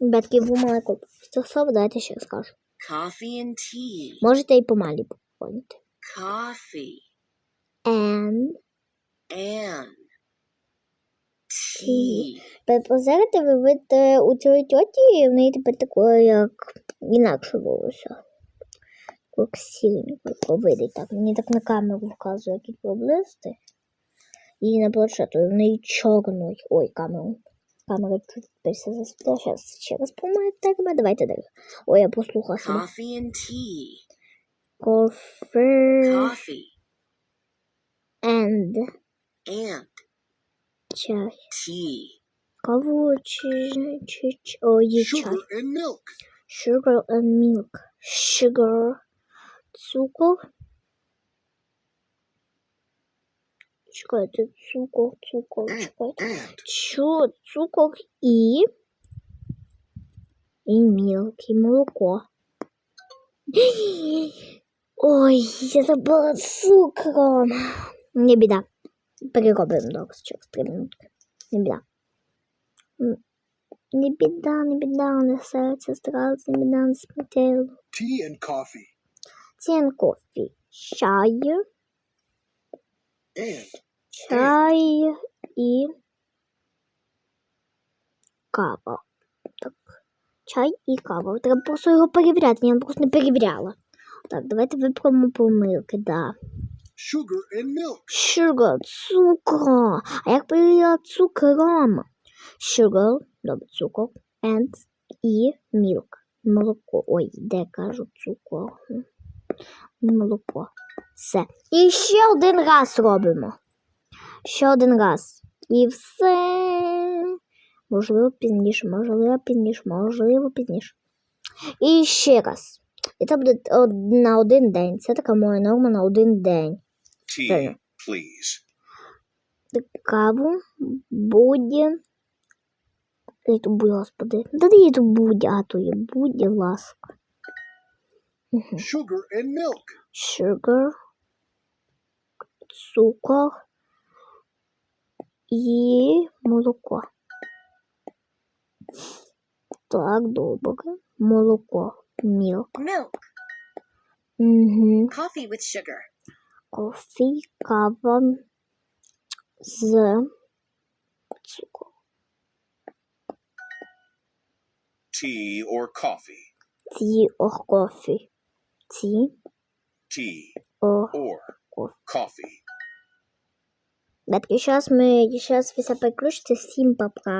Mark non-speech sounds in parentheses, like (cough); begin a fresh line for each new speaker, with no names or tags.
Батьки помаленьку. Це слово давайте ще скажу.
Coffee and tea.
Можете і помалі поняти.
Coffee
And
and tea.
Позерите ви видите у цій тьоті, в неї тепер таке, як інакше волосся. Як сіренько видить так. Мені так на камеру вказує, як і поблизити. І на планшету в неї чорний. Ой, камеру. Камера чуть тепер все. Зараз ще раз тебе. Давайте далі. Ой, я послухала себе.
Coffee and tea.
Кофе
Coffee
and
and
чай.
tea.
Каву чи, чи, чи ой, чай.
Sugar and milk.
sugar and milk. Sugar, цукор. Чекайте, цукор, цукор, чекайте.
And
Чу, цукор і. І milk, і молоко. (gasps) Ой, я забула цукром. Не біда. Переробимо добре через три минутки. Не біда. М, Не біда, не біда, не серце зразу, не біда, не смертело.
Tea and coffee.
Тін кофі. Чай, Чай і кава. Так. Чай і кава. Треба просто його перевіряти, я просто не перевіряла. Так, давайте виправимо помилки, да.
sugar and milk.
Sugar, цукор. А як перевіряла цукром? Sugar, добре, цукор. And і milk. Молоко. Ой, де кажу цукор. Молоко. Все. І ще один раз робимо. Ще один раз. І все. Можливо, пізніше, можливо, пізніше, можливо, пізніше. І ще раз. І це буде на один день. Це така моя норма на один день.
Tea, please.
Каву, тут, будь, господи. Да тут будь, а то є будь ласка.
Sugar and milk.
Sugar, цукор і молоко. Так, добре. Молоко. Milk.
milk.
Угу.
Coffee with sugar.
Кофі, кава з цукром.
Tea or coffee.
Ті ор кофі. Ті
Tea
ор
or
кофі.
coffee.
Ребятки, сейчас мы сейчас все приключите всім папа.